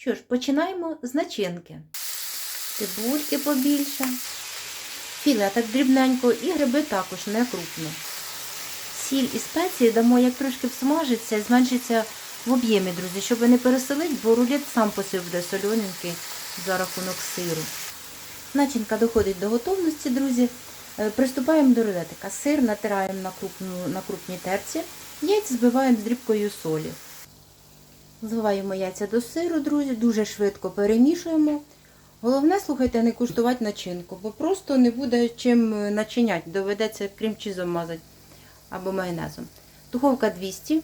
Що ж, починаємо з начинки. Цибульки побільше. Філе так дрібненько і гриби також не крупно. Сіль і спеції дамо, як трошки всмажиться і зменшиться в об'ємі, друзі, щоб не переселити, бо рулет сам по собі буде солоненький за рахунок сиру. Начинка доходить до готовності, друзі. Е, Приступаємо до рулетика. Сир натираємо на, крупну, на крупній терці, яйця збиваємо з дрібкою солі. Зливаємо яйця до сиру, друзі, дуже швидко перемішуємо. Головне, слухайте, не куштувати начинку, бо просто не буде чим е, начиняти. Доведеться крем-чизом мазати або майонезом. Духовка 200.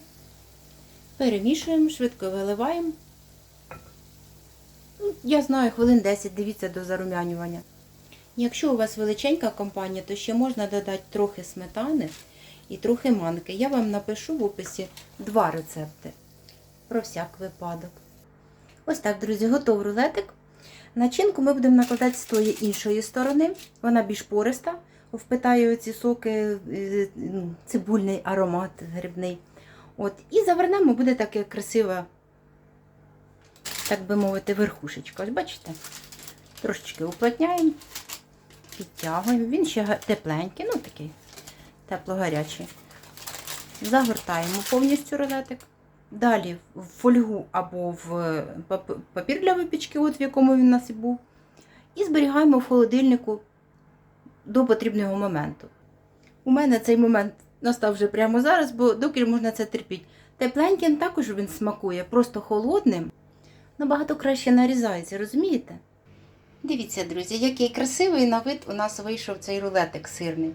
Перемішуємо, швидко виливаємо. Ну, Я знаю, хвилин 10, дивіться до зарум'янювання. Якщо у вас величенька компанія, то ще можна додати трохи сметани і трохи манки. Я вам напишу в описі два рецепти. Про всяк випадок. Ось так, друзі, готов рулетик. Начинку ми будемо накладати з тої іншої сторони. Вона більш пориста, впитає оці соки, е, ну, цибульний аромат грибний. От, і завернемо, буде таке красиве, так би мовити, верхушечка. Ось бачите? Трошечки уплотняємо, підтягуємо. Він ще тепленький, ну такий тепло-гарячий. Загортаємо повністю рулетик. Далі в фольгу або в папір для випічки, от в якому він у нас і був. І зберігаємо в холодильнику до потрібного моменту. У мене цей момент настав вже прямо зараз, бо доки можна це терпіти. Тепленьким також він смакує, просто холодним. Набагато краще нарізається, розумієте? Дивіться, друзі, який красивий на вид у нас вийшов цей рулетик сирний.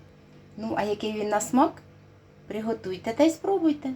Ну, а який він на смак? Приготуйте та й спробуйте.